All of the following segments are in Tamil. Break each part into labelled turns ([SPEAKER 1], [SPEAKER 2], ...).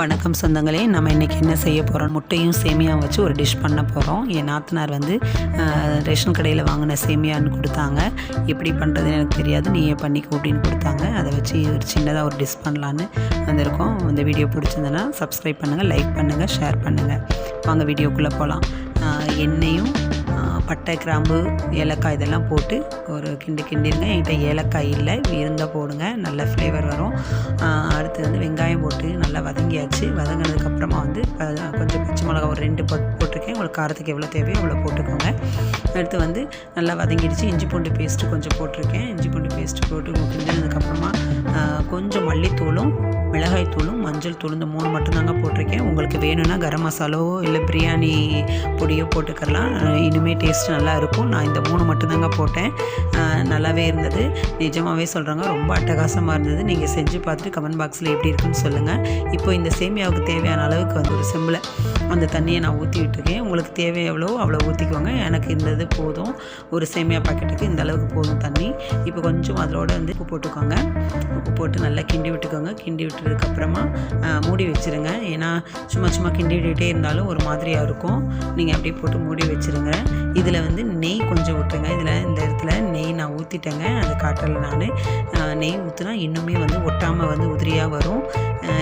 [SPEAKER 1] வணக்கம் சொந்தங்களே. நம்ம இன்றைக்கி என்ன செய்ய போகிறோம் முட்டையும் சேமியாவும் வச்சு ஒரு டிஷ் பண்ண போகிறோம் என் நாத்தனார் வந்து ரேஷன் கடையில் வாங்கின சேமியான்னு கொடுத்தாங்க. எப்படி பண்ணுறதுன்னு எனக்கு தெரியாது. நீயே பண்ணிக்கோ அப்படின்னு கொடுத்தாங்க. அதை வச்சு ஒரு சின்னதாக ஒரு டிஷ் பண்ணலான்னு வந்திருக்கோம். இந்த வீடியோ பிடிச்சிருந்தனா சப்ஸ்கிரைப் பண்ணுங்கள் லைக் பண்ணுங்கள் ஷேர் பண்ணுங்கள் வாங்க வீடியோக்குள்ளே போகலாம் எண்ணெயும் பட்டை கிராம்பு ஏலக்காய் இதெல்லாம் போட்டு ஒரு கிண்டு கிண்டிருங்க என்கிட்ட ஏலக்காய் இல்லை இருந்தால் போடுங்க. நல்ல ஃப்ளேவர் வரும். அடுத்து வந்து வெங்காயம் போட்டு நல்லா வதங்கியாச்சு. வதங்கினதுக்கப்புறமா வந்து ப- கொஞ்சம் பச்சை மிளகா ஒரு ரெண்டு போட் போட்டிருக்கேன். உங்களுக்கு காரத்துக்கு எவ்வளோ தேவையோ அவ்வளோ போட்டுக்கோங்க. அடுத்து வந்து நல்லா வதங்கிடுச்சு. இஞ்சி பூண்டு பேஸ்ட்டு கொஞ்சம் போட்டிருக்கேன். இஞ்சி பூண்டு பேஸ்ட்டு போட்டு கிண்டினதுக்கப்புறமா கொஞ்சம் மல்லித்தூளும் மிளகாய் தூளும் மஞ்சள் தூள் இந்த மூணு மட்டும்தாங்க போட்டிருக்கேன். உங்களுக்கு வேணும்னா கரம் மசாலாவோ இல்லை பிரியாணி பொடியோ போட்டுக்கலாம் இனிமேல் டேஸ்ட் நல்லா இருக்கும். நான் இந்த மூணு மட்டும்தாங்க போட்டேன். நல்லாவே இருந்தது. நிஜமாகவே சொல்கிறாங்க ரொம்ப அட்டகாசமாக இருந்தது. நீங்கள் செஞ்சு பார்த்துட்டு கமெண்ட் பாக்ஸில் எப்படி இருக்குன்னு சொல்லுங்கள் இப்போ இந்த சேமியாவுக்கு தேவையான அளவுக்கு வந்து ஒரு செம்பில் அந்த தண்ணியை நான் ஊற்றி விட்டுருக்கேன். உங்களுக்கு தேவை எவ்வளோ அவ்வளோ ஊற்றிக்கோங்க எனக்கு இந்த இது போதும். ஒரு சேமியா பாக்கெட்டுக்கு இந்த அளவுக்கு போதும் தண்ணி. இப்போ கொஞ்சம் அதோட வந்து உப்பு போட்டுக்கோங்க. உப்பு போட்டு நல்லா கிண்டி விட்டுக்கோங்க. கிண்டி விட்டதுக்கப்புறமா மூடி வச்சுருங்க. ஏன்னா சும்மா சும்மா கிண்டி விட்டுகிட்டே இருந்தாலும் ஒரு மாதிரியாக இருக்கும். நீங்கள் அப்படியே போட்டு மூடி வச்சுருங்க. இதில் வந்து நெய் கொஞ்சம் விட்டுருங்க இதில் இந்த இடத்துல நெய் நான் ஊற்றிட்டேங்க அதை காட்டலை நான். நெய் ஊற்றினா இன்னுமே வந்து ஒட்டாமல் வந்து உதிரியாக வரும்.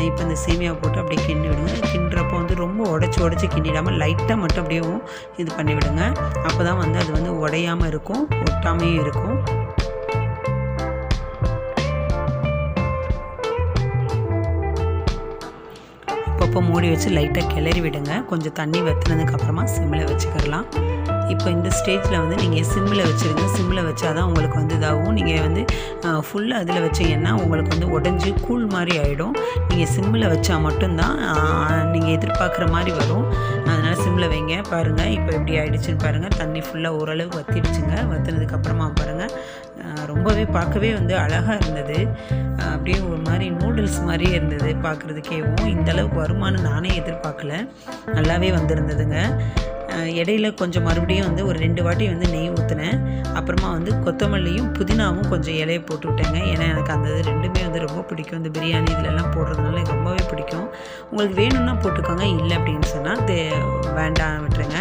[SPEAKER 1] இப்போ இந்த சேமியாவை போட்டு அப்படியே கிண்டி விடுங்க. கிண்டுறப்போ வந்து ரொம்ப உடச்சி உடச்சி கிண்டிடாமல் லைட்டாக மட்டும் அப்படியே இது பண்ணி விடுங்க அப்போ தான் வந்து அது வந்து உடையாமல் இருக்கும் ஒட்டாமையும் இருக்கும். இப்போ மூடி வச்சு லைட்டாக கிளறி விடுங்க. கொஞ்சம் தண்ணி வற்றினதுக்கப்புறமா சிம்மில் வச்சுக்கிடலாம் இப்போ இந்த ஸ்டேஜில் வந்து நீங்கள் சிம்மில் வச்சுருங்க. சிம்மில் வச்சாதான் உங்களுக்கு வந்து இதாகும். நீங்கள் வந்து ஃபுல்லாக அதில் வச்சிங்கன்னா உங்களுக்கு வந்து உடஞ்சி கூழ் மாதிரி ஆகிடும் நீங்கள் சிம்மில் வச்சா மட்டும்தான் நீங்கள் எதிர்பார்க்குற மாதிரி வரும். அதனால் சிம்மில் வைங்க. பாருங்கள் இப்போ எப்படி ஆகிடுச்சின்னு பாருங்கள் தண்ணி ஃபுல்லாக ஓரளவு வத்திடுச்சுங்க. வத்தினதுக்கப்புறமா பாருங்கள் ரொம்பவே பார்க்கவே வந்து அழகாக இருந்தது. அப்படியே ஒரு மாதிரி நூடுல்ஸ் மாதிரியே இருந்தது. பார்க்குறதுக்கேவும் இந்த அளவுக்கு நானே எதிர்பார்க்கல. நல்லாவே வந்திருந்ததுங்க. இடையில கொஞ்சம் மறுபடியும் வந்து ஒரு ரெண்டு வாட்டி வந்து நெய் ஊற்றினேன் அப்புறமா வந்து கொத்தமல்லியும் புதினாவும் கொஞ்சம் இலையை போட்டு விட்டேங்க. ஏன்னா எனக்கு அந்த இது ரெண்டுமே வந்து ரொம்ப பிடிக்கும். இந்த பிரியாணி இதிலெல்லாம் போடுறதுனால எனக்கு ரொம்பவே பிடிக்கும். உங்களுக்கு வேணும்னா போட்டுக்கோங்க இல்லை அப்படின்னு சொன்னால் தே வேண்டாம் விட்டுருங்க.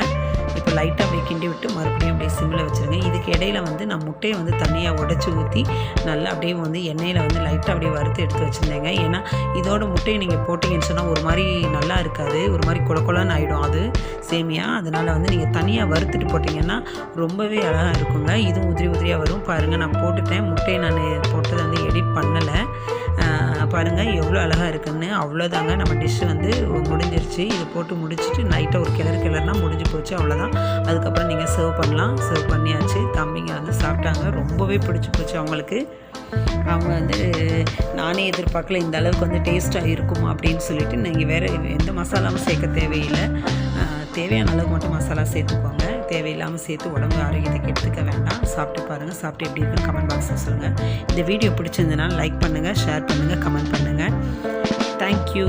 [SPEAKER 1] இப்போ லைட்டாக அப்படியே கிண்டி விட்டு மறுபடியும் அப்படியே சிம்மில் வச்சுருங்க. இதுக்கு இடையில வந்து நான் முட்டையை வந்து தனியாக உடச்சி ஊற்றி நல்லா அப்படியே வந்து எண்ணெயில் வந்து லைட்டாக அப்படியே வறுத்து எடுத்து வச்சுருந்தேங்க. ஏன்னா இதோட முட்டையை நீங்கள் போட்டிங்கன்னு சொன்னால் ஒரு மாதிரி நல்லா இருக்காது. ஒரு மாதிரி குளக்குளன்னு ஆகிடும் அது சேமியா. அதனால் வந்து நீங்கள் தனியாக வறுத்துட்டு போட்டிங்கன்னா ரொம்பவே அழகாக இருக்குங்க. இதுவும் உதிரி உதிரியாக வரும். பாருங்கள் நான் போட்டுட்டேன். முட்டையை நான் போட்டதை வந்து எடிட் பண்ணலை. பாருங்கள் எவ்வளோ அழகாக இருக்குன்னு. அவ்வளோதாங்க நம்ம டிஷ்ஷு வந்து முடிஞ்சிருச்சு. இது போட்டு முடிச்சுட்டு நைட்டாக ஒரு கிளறு கிளறுனா முடிஞ்சு போச்சு அவ்வளோதான் அதுக்கப்புறம் நீங்கள் சர்வ் பண்ணலாம். சர்வ் பண்ணியாச்சு. தம்பிங்க வந்து சாப்பிட்டாங்க. ரொம்பவே பிடிச்சி போச்சு அவங்களுக்கு. அவங்க வந்து நானே எதிர்பார்க்கல இந்த அளவுக்கு வந்து டேஸ்ட்டாக இருக்குமா அப்படின்னு சொல்லிட்டு நீங்கள் வேறு எந்த மசாலாவும் சேர்க்க தேவையில்லை. தேவையான அளவு மட்டும் மசாலா சேர்த்துக்கோங்க. தேவையில்லாமல் சேர்த்து உடம்பு ஆரோக்கியத்தை கெடுத்துக்க வேண்டாம். சாப்பிட்டு பாருங்கள் சாப்பிட்டு எப்படி இருக்குன்னு கமெண்ட் பாக்ஸில் சொல்லுங்கள் இந்த வீடியோ பிடிச்சிருந்ததுனால லைக் பண்ணுங்கள் ஷேர் பண்ணுங்கள் கமெண்ட் பண்ணுங்கள் தேங்க்யூ